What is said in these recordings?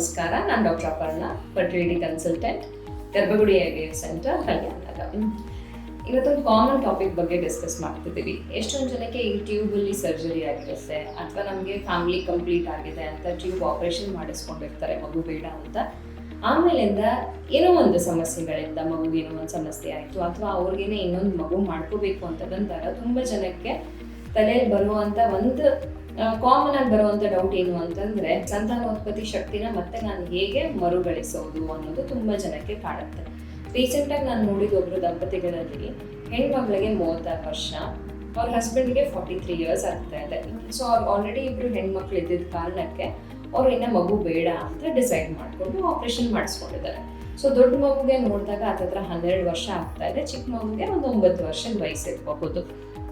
ನಮಸ್ಕಾರ ನಾನು doctor Aparna fertility consultant Garbhagudi I V F center ಕಲ್ಯಾಣದ ಇವತ್ತೊಂದು ಕಾಮನ್ ಟಾಪಿಕ್ ಬಗ್ಗೆ ಡಿಸ್ಕಸ್ ಮಾಡ್ತಿದ್ದೀವಿ. ಎಷ್ಟೊಂದು ಜನಕ್ಕೆ ಈ ಟ್ಯೂಬಲ್ಲಿ ಸರ್ಜರಿ ಆಗಿರುತ್ತೆ ಅಥವಾ ನಮಗೆ ಫ್ಯಾಮಿಲಿ ಕಂಪ್ಲೀಟ್ ಆಗಿದೆ ಅಂತ ಟ್ಯೂಬ್ ಆಪರೇಷನ್ ಮಾಡಿಸ್ಕೊಂಡಿರ್ತಾರೆ ಮಗು ಬೇಡ ಅಂತ. ಆಮೇಲಿಂದ ಏನೋ ಒಂದು ಸಮಸ್ಯೆಗಳಿಂದ ಮಗುಗೆ ಏನೋ ಒಂದು ಸಮಸ್ಯೆ ಆಯಿತು ಅಥವಾ ಅವ್ರಿಗೇನೆ ಇನ್ನೊಂದು ಮಗು ಮಾಡ್ಕೋಬೇಕು ಅಂತ ಬಂದಾಗ ತುಂಬ ಜನಕ್ಕೆ ತಲೆಯಲ್ಲಿ ಬರುವಂಥ ಒಂದು ಕಾಮನ್ ಆಗಿ ಬರುವಂತ ಡೌಟ್ ಏನು ಅಂತಂದ್ರೆ ಸಂತಾನೋತ್ಪತ್ತಿ ಶಕ್ತಿನ ಮತ್ತೆ ನಾನು ಹೇಗೆ ಮರುಗಳಿಸೋದು ಅನ್ನೋದು ತುಂಬಾ ಜನಕ್ಕೆ ಕಾಡುತ್ತೆ. ರೀಸೆಂಟ್ ಆಗಿ ನಾನು ನೋಡಿದ ಒಬ್ರು ದಂಪತಿಗಳಲ್ಲಿ ಹೆಣ್ಮಕ್ಳಿಗೆ ಮೂವತ್ತಾರು ವರ್ಷ, ಅವ್ರ ಹಸ್ಬೆಂಡ್ಗೆ ಫಾರ್ಟಿ ತ್ರೀ ಇಯರ್ಸ್ ಆಗ್ತಾ ಇದೆ. ಸೊ ಅವ್ರು ಆಲ್ರೆಡಿ ಇಬ್ರು ಹೆಣ್ಮಕ್ಳು ಇದ್ದಿದ್ದ ಕಾರಣಕ್ಕೆ ಅವ್ರು ಇನ್ನ ಮಗು ಬೇಡ ಅಂತ ಡಿಸೈಡ್ ಮಾಡಿಕೊಂಡು ಆಪರೇಷನ್ ಮಾಡಿಸ್ಕೊಂಡಿದ್ದಾರೆ. ಸೊ ದೊಡ್ಡ ಮಗುಗೆ ನೋಡಿದಾಗ ಹತ್ರ ಹನ್ನೆರಡು ವರ್ಷ ಆಗ್ತಾ ಇದೆ, ಚಿಕ್ಕ ಮಗುಗೆ ಒಂದು ಒಂಬತ್ತು ವರ್ಷದ ವಯಸ್ಸಿರ್ಬಹುದು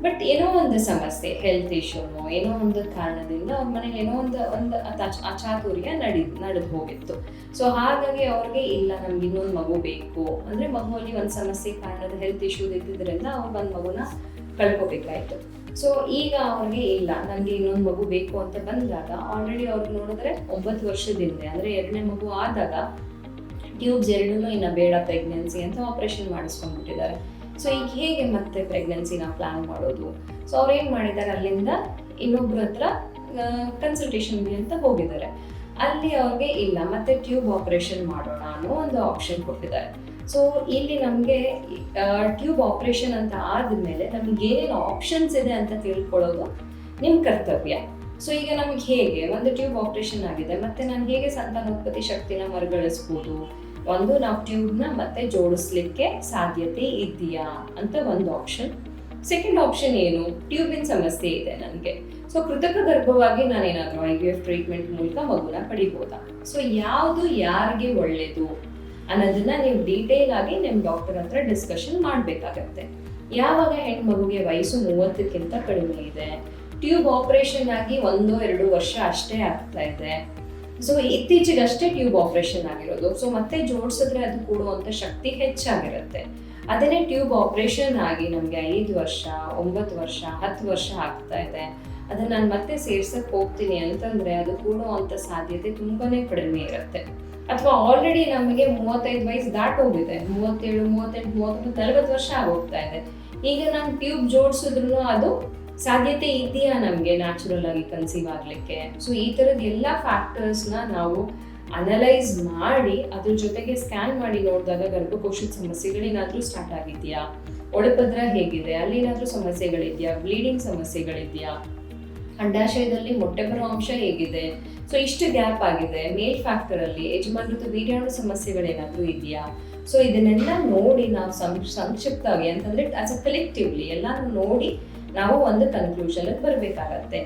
ಬಟ್ ಏನೋ ಒಂದು ಸಮಸ್ಯೆ ಹೆಲ್ತ್ ಇಶ್ಯೂನೋ ಏನೋ ಒಂದು ಕಾರಣದಿಂದ ಅವ್ರ ಮನೇಲಿ ಏನೋ ಒಂದು ಒಂದು ಅಚಾತುರ್ಯ ನಡಿ, ನಡೆದು ಹೋಗಿತ್ತು. ಸೊ ಹಾಗಾಗಿ ಅವ್ರಿಗೆ ಇಲ್ಲ, ನಮ್ಗೆ ಇನ್ನೊಂದು ಮಗು ಬೇಕು. ಅಂದ್ರೆ ಮಗುವಲ್ಲಿ ಒಂದು ಸಮಸ್ಯೆ ಕಾರಣದ ಹೆಲ್ತ್ ಇಶ್ಯೂ ಇದ್ದಿದ್ದರಿಂದ ಅವ್ರು ಒಂದು ಮಗುನ ಕಳ್ಕೊಬೇಕಾಯ್ತು. ಸೊ ಈಗ ಅವ್ರಿಗೆ ಇಲ್ಲ ನನಗೆ ಇನ್ನೊಂದು ಮಗು ಬೇಕು ಅಂತ ಬಂದಾಗ ಆಲ್ರೆಡಿ ಅವ್ರಿಗೆ ನೋಡಿದ್ರೆ ಒಂಬತ್ತು ವರ್ಷದಿಂದ ಅಂದರೆ ಎರಡನೇ ಮಗು ಆದಾಗ ಟ್ಯೂಬ್ಸ್ ಎರಡನ್ನೂ ಇನ್ನ ಬೇಡ ಪ್ರೆಗ್ನೆನ್ಸಿ ಅಂತ ಆಪರೇಷನ್ ಮಾಡಿಸ್ಕೊಂಡ್ಬಿಟ್ಟಿದ್ದಾರೆ. ಸೊ ಈಗ ಹೇಗೆ ಮತ್ತೆ ಪ್ರೆಗ್ನೆನ್ಸಿನ ಪ್ಲಾನ್ ಮಾಡೋದು? ಸೊ ಅವ್ರು ಏನು ಮಾಡಿದ್ದಾರೆ? ಅಲ್ಲಿಂದ ಇನ್ನೊಬ್ರ ಹತ್ರ ಕನ್ಸಲ್ಟೇಷನ್ಗೆ ಅಂತ ಹೋಗಿದ್ದಾರೆ. ಅಲ್ಲಿ ಅವ್ರಿಗೆ ಇಲ್ಲ, ಮತ್ತೆ ಟ್ಯೂಬ್ ಆಪರೇಷನ್ ಮಾಡೋಣ ಅನ್ನೋ ಒಂದು ಆಪ್ಷನ್ ಕೊಟ್ಟಿದ್ದಾರೆ. ಸೊ ಇಲ್ಲಿ ನಮಗೆ ಟ್ಯೂಬ್ ಆಪರೇಷನ್ ಅಂತ ಆದಮೇಲೆ ನಮ್ಗೆ ಏನೇನು ಆಪ್ಷನ್ಸ್ ಇದೆ ಅಂತ ತಿಳ್ಕೊಳ್ಳೋದು ನಿಮ್ಮ ಕರ್ತವ್ಯ. ಸೊ ಈಗ ನಮಗೆ ಹೇಗೆ? ಒಂದು ಟ್ಯೂಬ್ ಆಪರೇಷನ್ ಆಗಿದೆ, ಮತ್ತೆ ನಾನು ಹೇಗೆ ಸಂತಾನೋತ್ಪತ್ತಿ ಶಕ್ತಿನ ಮರುಗಳಿಸ್ಬೋದು? ಒಂದು ನಾವು ಟ್ಯೂಬ್ನ ಮತ್ತೆ ಜೋಡಿಸ್ಲಿಕ್ಕೆ ಸಾಧ್ಯತೆ ಇದೆಯಾ ಅಂತ ಒಂದು ಆಪ್ಷನ್ ಸೆಕೆಂಡ್ ಆಪ್ಷನ್ ಏನು? ಟ್ಯೂಬಿನ ಸಮಸ್ಯೆ ಇದೆ ನನಗೆ. ಸೊ ಕೃತಕ ಗರ್ಭವಾಗಿ ನಾನೇನಾದರೂ ಐ ವಿ ಎಫ್ ಟ್ರೀಟ್ಮೆಂಟ್ ಮೂಲಕ ಮಗುನ ಪಡಿಬೋದಾ? ಸೊ ಯಾವುದು ಯಾರಿಗೆ ಒಳ್ಳೆಯದು ಅನ್ನೋದನ್ನ ನೀವು ಡೀಟೇಲ್ ಆಗಿ ನಿಮ್ಮ ಡಾಕ್ಟರ್ ಹತ್ರ ಡಿಸ್ಕಷನ್ ಮಾಡಬೇಕಾಗತ್ತೆ. ಯಾವಾಗ ಹೆಣ್ಮಗುಗೆ ವಯಸ್ಸು ಮೂವತ್ತಕ್ಕಿಂತ ಕಡಿಮೆ ಇದೆ ಟ್ಯೂಬ್ ಆಪರೇಷನ್ ಆಗಿ ಒಂದು ಎರಡು ವರ್ಷ ಅಷ್ಟೇ ಆಗ್ತಾ ಇದೆ ಸೊ ಇತ್ತೀಚೆಗಷ್ಟೇ ಟ್ಯೂಬ್ ಆಪರೇಷನ್ ಆಗಿರೋದು. ಸೊ ಮತ್ತೆ ಜೋಡಿಸಿದ್ರೆ ಅದು ಕೂಡುವಂತ ಶಕ್ತಿ ಹೆಚ್ಚಾಗಿರುತ್ತೆ. ಅದನ್ನೇ ಟ್ಯೂಬ್ ಆಪರೇಷನ್ ಆಗಿ ನಮಗೆ ಐದು ವರ್ಷ, ಒಂಬತ್ತು ವರ್ಷ, ಹತ್ತು ವರ್ಷ ಆಗ್ತಾ ಇದೆ. ಅದನ್ನ ನಾನು ಮತ್ತೆ ಸೇರ್ಸಕ್ ಹೋಗ್ತೀನಿ ಅಂತಂದ್ರೆ ಅದು ಕೂಡುವಂತ ಸಾಧ್ಯತೆ ತುಂಬಾನೇ ಕಡಿಮೆ ಇರುತ್ತೆ. ಅಥವಾ ಆಲ್ರೆಡಿ ನಮಗೆ ಮೂವತ್ತೈದು ವಯಸ್ಸು ದಾಟೋಗಿದೆ. ಮೂವತ್ತೇಳು, ಮೂವತ್ತೆಂಟು, ಮೂವತ್ತೊಂಬತ್ತು, ನಲವತ್ತು ವರ್ಷ ಆಗೋಗ್ತಾ ಇದೆ. ಈಗ ನಾನು ಟ್ಯೂಬ್ ಜೋಡಿಸಿದ್ರು ಅದು ಸಾಧ್ಯತೆ ಇದೆಯಾ ನಮಗೆ ನ್ಯಾಚುರಲ್ ಆಗಿ ಕನ್ಸೀವ್ ಆಗಲಿಕ್ಕೆ? ಸೊ ಈ ಥರದ ಎಲ್ಲ ಫ್ಯಾಕ್ಟರ್ಸ್ನ ನಾವು ಅನಲೈಸ್ ಮಾಡಿ, ಅದ್ರ ಜೊತೆಗೆ ಸ್ಕ್ಯಾನ್ ಮಾಡಿ ನೋಡಿದಾಗ ಗರ್ಭಕೋಶದ ಸಮಸ್ಯೆಗಳೇನಾದರೂ ಸ್ಟಾರ್ಟ್ ಆಗಿದೆಯಾ? ಒಳಪದ್ರ ಹೇಗಿದೆ? ಅಲ್ಲಿ ಏನಾದರೂ ಸಮಸ್ಯೆಗಳಿದೆಯಾ? ಬ್ಲೀಡಿಂಗ್ ಸಮಸ್ಯೆಗಳಿದೆಯಾ? ಅಂಡಾಶಯದಲ್ಲಿ ಮೊಟ್ಟೆ ಬರೋ ಅಂಶ ಹೇಗಿದೆ? ಸೊ ಇಷ್ಟು ಗ್ಯಾಪ್ ಆಗಿದೆ. ಮೇಲ್ ಫ್ಯಾಕ್ಟರ್ ಅಲ್ಲಿ ಯಜಮಾನೃತ ವೀರ್ಯಾಣು ಸಮಸ್ಯೆಗಳೇನಾದರೂ ಇದೆಯಾ? ಸೊ ಇದನ್ನೆಲ್ಲ ನೋಡಿ ನಾವು ಸಂಕ್ಷಿಪ್ತವಾಗಿ, ಅಂತಂದ್ರೆ ಆಸ್ ಅ ಕಲೆಕ್ಟಿವ್ಲಿ ಎಲ್ಲಾನು ನೋಡಿ ನಾವು ಒಂದು ಕನ್ಕ್ಲೂಷನ್ ಬರಬೇಕಾಗತ್ತೆ.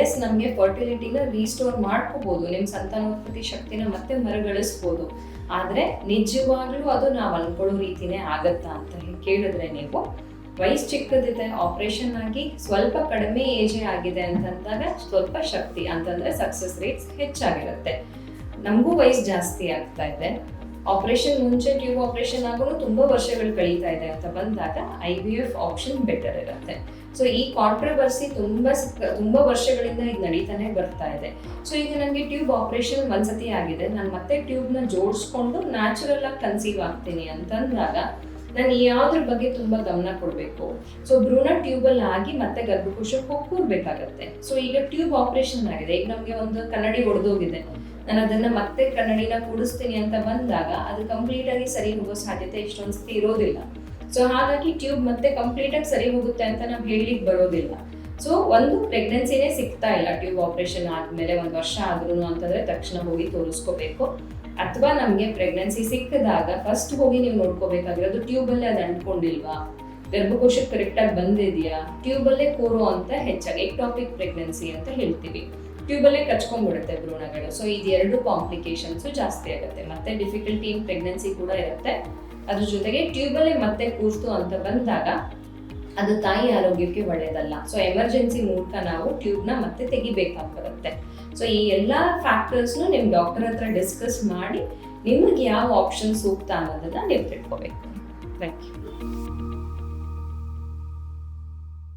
ಎಸ್ ನಮಗೆ ಫರ್ಟಿಲಿಟಿನ ರೀಸ್ಟೋರ್ ಮಾಡ್ಕೋಬಹುದು ನಿಮ್ಮ ಸಂತಾನೋತ್ಪತ್ತಿ ಶಕ್ತಿನ ಮತ್ತೆ ಮರುಗಳಿಸ್ಬೋದು. ಆದರೆ ನಿಜವಾಗ್ಲೂ ಅದು ನಾವು ಅನ್ಕೊಳ್ಳೋ ರೀತಿನೇ ಆಗತ್ತಾ ಅಂತ ಕೇಳಿದ್ರೆ ನೀವು, ವಯಸ್ಸು ಚಿಕ್ಕದಿದೆ ಆಪರೇಷನ್ ಆಗಿ ಸ್ವಲ್ಪ ಕಡಿಮೆ ಏಜೇ ಆಗಿದೆ ಅಂತಂದಾಗ ಸ್ವಲ್ಪ ಶಕ್ತಿ, ಅಂತಂದ್ರೆ ಸಕ್ಸಸ್ ರೇಟ್ಸ್ ಹೆಚ್ಚಾಗಿರುತ್ತೆ. ನಮಗೂ ವಯಸ್ಸು ಜಾಸ್ತಿ ಆಗ್ತಾ ಇದೆ. ಆಪರೇಷನ್ ಮುಂಚೆ ಟ್ಯೂಬ್ ಆಪರೇಷನ್ ಆಗೋನು ತುಂಬಾ ವರ್ಷಗಳು ಕಳೀತಾ ಇದೆ ಅಂತ ಬಂದಾಗ I V F option better ಇರುತ್ತೆ. ಸೊ ಈ ಕಾಂಟ್ರವರ್ಸಿ ತುಂಬಾ ತುಂಬಾ ವರ್ಷಗಳಿಂದ ಇದು ನಡೀತಾನೆ ಬರ್ತಾ ಇದೆ. ಸೊ ಈಗ ನನಗೆ ಟ್ಯೂಬ್ ಆಪರೇಷನ್ ಒಂದ್ಸತಿ ಆಗಿದೆ. ನಾನು ಮತ್ತೆ ಟ್ಯೂಬ್ನ ಜೋಡಿಸ್ಕೊಂಡು ನ್ಯಾಚುರಲ್ ಆಗಿ ಕನ್ಸೀವ್ ಆಗ್ತೀನಿ ಅಂತಂದಾಗ ನಾನು ಯಾವ್ದ್ರ ಬಗ್ಗೆ ತುಂಬಾ ಗಮನ ಕೊಡಬೇಕು. ಸೊ ಭ್ರೂಣ ಟ್ಯೂಬಲ್ ಆಗಿ ಮತ್ತೆ ಗರ್ಭಕೋಶಕ್ಕೆ ಹೋಗಿ ಕೂರ್ಬೇಕಾಗತ್ತೆ ಸೊ ಈಗ ಟ್ಯೂಬ್ ಆಪರೇಷನ್ ಆಗಿದೆ. ಈಗ ನಮಗೆ ಒಂದು ಕನ್ನಡಿ ಒಡೆದೋಗಿದೆ. ನಾನು ಅದನ್ನ ಮತ್ತೆ ಕನ್ನಡಿನ ಕೂಡಿಸ್ತೀನಿ ಅಂತ ಬಂದಾಗ ಅದು ಕಂಪ್ಲೀಟ್ ಆಗಿ ಸರಿ ಹೋಗೋ ಸಾಧ್ಯತೆ ಇಷ್ಟೊಂದು ಸತಿ ಇರೋದಿಲ್ಲ. ಸೊ ಹಾಗಾಗಿ ಟ್ಯೂಬ್ ಮತ್ತೆ ಕಂಪ್ಲೀಟ್ ಆಗಿ ಸರಿ ಹೋಗುತ್ತೆ ಅಂತ ನಾವು ಹೇಳಲಿಕ್ಕೆ ಬರೋದಿಲ್ಲ. ಸೊ ಒಂದು ಪ್ರೆಗ್ನೆನ್ಸಿನೇ ಸಿಗ್ತಾ ಇಲ್ಲ ಟ್ಯೂಬ್ ಆಪರೇಷನ್ ಆದ್ಮೇಲೆ ಒಂದು ವರ್ಷ ಆದ್ರೂ ಅಂತಂದ್ರೆ ತಕ್ಷಣ ಹೋಗಿ ತೋರಿಸ್ಕೋಬೇಕು. ಅಥವಾ ನಮಗೆ ಪ್ರೆಗ್ನೆನ್ಸಿ ಸಿಕ್ಕಿದಾಗ ಫಸ್ಟ್ ಹೋಗಿ ನೀವು ನೋಡ್ಕೋಬೇಕಾಗಿರೋದು ಟ್ಯೂಬಲ್ಲೇ ಅದು ಅಂಟ್ಕೊಂಡಿಲ್ವಾ? ಗರ್ಭಕೋಶಕ್ಕೆ ಕರೆಕ್ಟಾಗಿ ಬಂದಿದೆಯಾ? ಟ್ಯೂಬಲ್ಲೇ ಕೋರೋ ಅಂತ ಹೆಚ್ಚಾಗಿ ಎಕ್ಟಾಪಿಕ್ ಪ್ರೆಗ್ನೆನ್ಸಿ ಅಂತ ಹೇಳ್ತೀವಿ. ಟ್ಯೂಬಲ್ಲೇ ಕಚ್ಕೊಂಡ್ಬಿಡುತ್ತೆ ಭ್ರೂಣಗಳು. ಸೊ ಇದು ಎರಡು ಕಾಂಪ್ಲಿಕೇಶನ್ಸ್ ಜಾಸ್ತಿ ಆಗುತ್ತೆ. ಮತ್ತೆ ಡಿಫಿಕಲ್ಟಿ ಇನ್ ಪ್ರೆಗ್ನೆನ್ಸಿ ಕೂಡ ಇರುತ್ತೆ. ಅದ್ರ ಜೊತೆಗೆ ಟ್ಯೂಬಲ್ಲೇ ಮತ್ತೆ ಕೂರ್ತು ಅಂತ ಬಂದಾಗ ಅದು ತಾಯಿ ಆರೋಗ್ಯಕ್ಕೆ ಒಳ್ಳೆಯದಲ್ಲ. ಸೊ ಎಮರ್ಜೆನ್ಸಿ ಮೂಲಕ ನಾವು ಟ್ಯೂಬ್ನ ಮತ್ತೆ ತೆಗಿಬೇಕಾಗಿರುತ್ತೆ ಸೊ ಈ ಎಲ್ಲ ಫ್ಯಾಕ್ಟರ್ಸ್ನು ನಿಮ್ಮ ಡಾಕ್ಟರ್ ಹತ್ರ ಡಿಸ್ಕಸ್ ಮಾಡಿ ನಿಮಗೆ ಯಾವ ಆಪ್ಷನ್ ಸೂಕ್ತ ಅನ್ನೋದನ್ನ ನೀವು ತಿಳ್ಕೊಬೇಕು. Thank you